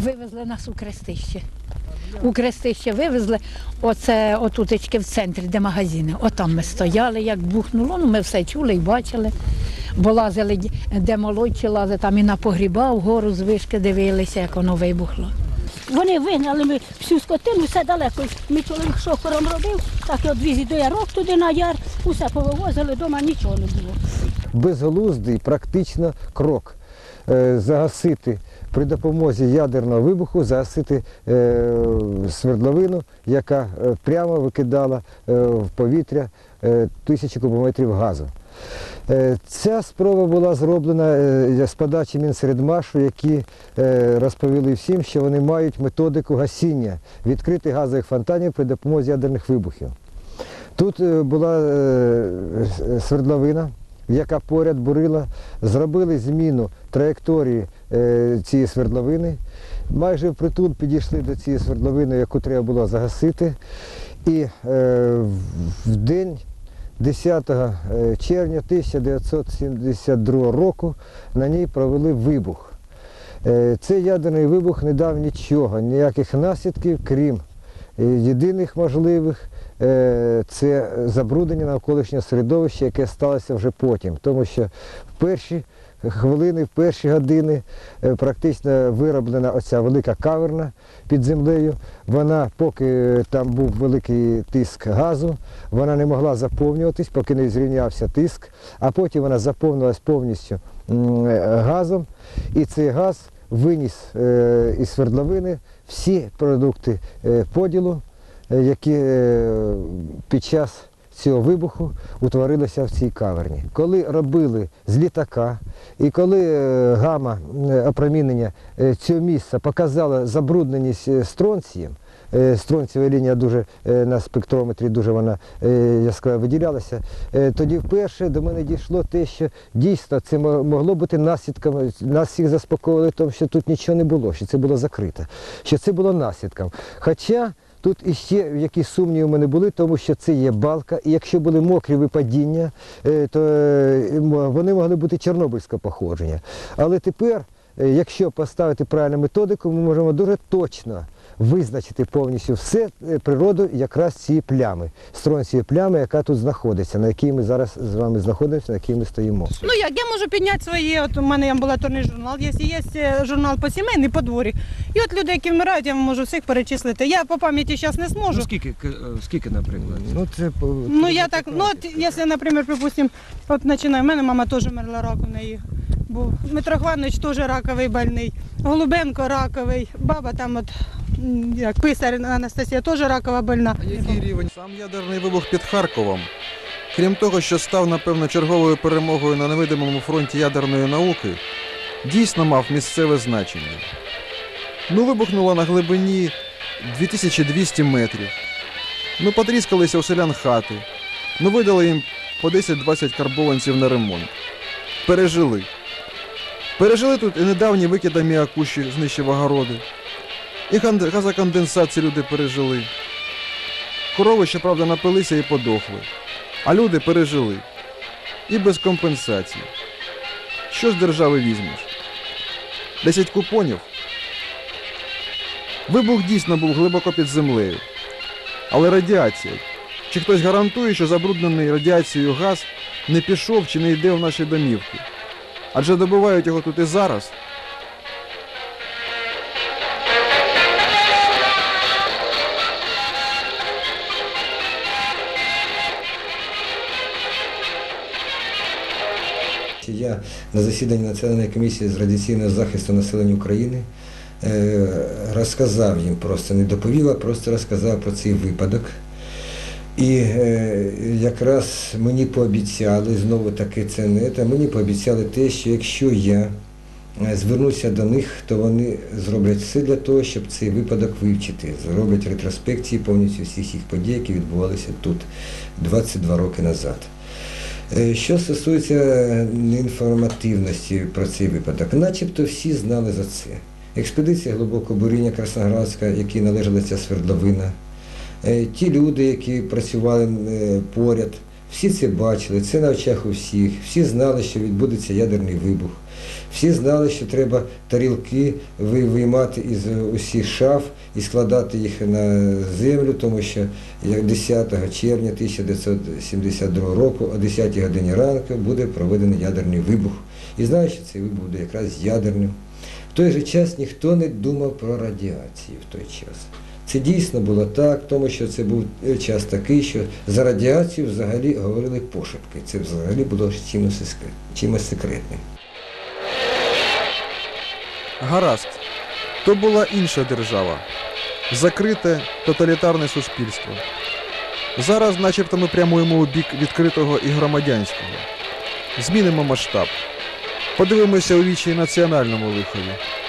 вивезли нас у Крестище. У Крестище вивезли, оце отутечки в центрі, де магазини. Отам ми стояли, як бухнуло, ну ми все чули і бачили. Бо лазили, де молодші лазили, там і на погріба вгору з вишки дивилися, як воно вибухло. Вони вигнали ми всю скотину, все далеко. Мій чоловік шофером робив, так і одвіз до ярок туди на яр, усе повивозили, вдома нічого не було. безглуздий практично крок загасити при допомозі ядерного вибуху, загасити е, свердловину, яка е, прямо викидала е, в повітря е, тисячі кубометрів газу. Е, Ця спроба була зроблена е, з подачі Мінсередмашу, які е, розповіли всім, що вони мають методику гасіння відкритих газових фонтанів при допомозі ядерних вибухів. Тут е, була е, свердловина, яка поряд бурила, зробили зміну траєкторії е, цієї свердловини. Майже впритул підійшли до цієї свердловини, яку треба було загасити. І е, в- день 10 е, червня 1972 року на ній провели вибух. Цей ядерний вибух не дав нічого, ніяких наслідків, крім єдиних можливих це забруднення навколишнього середовища, яке сталося вже потім. Тому що в перші хвилини, в перші години е, практично вироблена оця велика каверна під землею. Вона, поки там був великий тиск газу, вона не могла заповнюватись, поки не зрівнявся тиск, а потім вона заповнилась повністю е, газом, і цей газ виніс е, із свердловини всі продукти е, поділу, е, які е, під час цього вибуху утворилися в цій каверні. Коли робили з літака, і коли е, гама е, опромінення е, цього місця показала забрудненість е, стронцієм, е, стронцієва лінія дуже е, на спектрометрі дуже вона е, яскраво виділялася. е, Тоді вперше до мене дійшло те, що дійсно це могло бути наслідком. Нас всіх заспокоїли, тому що тут нічого не було, що це було закрито, що це було наслідком. Хоча Тут іще якісь сумніви в мене були, тому що це є балка, і якщо були мокрі випадіння, е, то е, вони могли бути чорнобильського походження. Але тепер, якщо поставити правильну методику, ми можемо дуже точно визначити повністю все е, природу якраз цієї плями, стронцієї плями, яка тут знаходиться, на якій ми зараз з вами знаходимося, на якій ми стоїмо. Ну як я можу підняти свої, от у мене амбулаторний журнал, є, є е, журнал по сімейний, по дворі. І от люди, які вмирають, я можу всіх перечислити. Я по пам'яті зараз не зможу. Ну, скільки, к- е, скільки, наприклад? Ну, це, Ну я так, ну от якщо, наприклад, припустимо, от починаю, в мене мама теж мерла рак у неї був. Дмитро Хванович теж раковий больний, Голубенко раковий, баба там от як писар Анастасія теж ракова больна. А який рівень? Сам ядерний вибух під Харковом. Крім того, що став, напевно, черговою перемогою на невидимому фронті ядерної науки, дійсно мав місцеве значення. Ну, вибухнуло на глибині 2200 метрів. Ну, потріскалися у селян хати. Ну, видали їм по 10-20 карбованців на ремонт. Пережили. Пережили тут і недавні викид аміаку, що знищив огороди. І ці люди пережили. Корови, щоправда, напилися і подохли. А люди пережили. І без компенсації. Що з держави візьмеш? Десять купонів? Вибух дійсно був глибоко під землею. Але радіація. Чи хтось гарантує, що забруднений радіацією газ не пішов чи не йде в наші домівки? Адже добувають його тут і зараз, Я на засіданні Національної комісії з радіаційного захисту населення України е, розказав їм просто, не доповів, а просто розказав про цей випадок. І е, якраз мені пообіцяли, знову таки це не те, мені пообіцяли те, що якщо я е, звернуся до них, то вони зроблять все для того, щоб цей випадок вивчити. Зроблять ретроспекції повністю всіх їх подій, які відбувалися тут 22 роки назад. Е, Що стосується інформативності про цей випадок, начебто всі знали за це. Експедиція глибокого буріння Красноградська, якій належала ця свердловина, ті люди, які працювали е, поряд, Всі це бачили, це на очах у всіх. Всі знали, що відбудеться ядерний вибух. Всі знали, що треба тарілки виймати із усіх шаф і складати їх на землю, тому що 10 червня 1972 року о 10 годині ранку буде проведений ядерний вибух. І знаю, що цей вибух буде якраз ядерним. В той же час ніхто не думав про радіацію в той час. Це дійсно було так, тому що це був е, час такий, що за радіацію взагалі говорили пошепки. Це взагалі було чимось, секретним. Гаразд. То була інша держава. Закрите тоталітарне суспільство. Зараз начебто ми прямуємо у бік відкритого і громадянського. Змінимо масштаб. Подивимося у вічі національному лихові.